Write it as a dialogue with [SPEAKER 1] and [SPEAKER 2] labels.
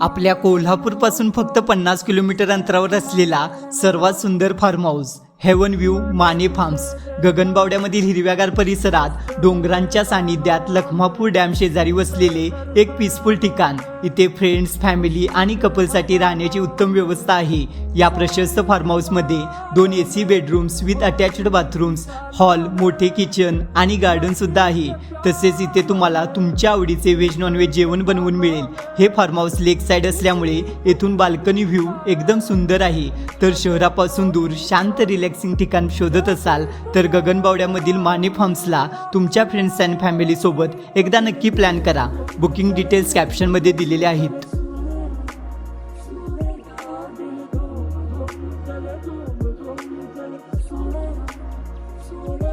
[SPEAKER 1] आपल्या कोल्हापूरपासून फक्त पन्नास किलोमीटर अंतरावर असलेला सर्वात सुंदर farm house haven view Mane farms गगनबावड्यामधील हिरव्यागार परिसरात डोंगरांच्या सानिध्यात लखमापूर डॅम शेजारी वसलेले एक पीसफुल ठिकाण. इथे फ्रेंड्स फॅमिली आणि कपलसाठी राहण्याची उत्तम व्यवस्था आहे. या प्रशस्त फार्म हाऊसमध्ये दोन A C bedrooms with attached bathrooms hall मोठे किचन आणि गार्डनसुद्धा आहे. तसेच इथे तुम्हाला तुमच्या आवडीचे व्हेज नॉनव्हेज जेवण बनवून मिळेल. हे फार्म हाऊस लेक साईड असल्यामुळे येथून बाल्कनी व्ह्यू एकदम सुंदर आहे. तर शहरापासून दूर शांत रिलॅक्सिंग ठिकाण शोधत असाल तर गगनबावड्यामधील माने फार्म्सला तुमच्या फ्रेंड्स अँड फॅमिलीसोबत एकदा नक्की प्लॅन करा बुकिंग डिटेल्स कॅप्शनमध्ये दिलेले आहेत Thank you.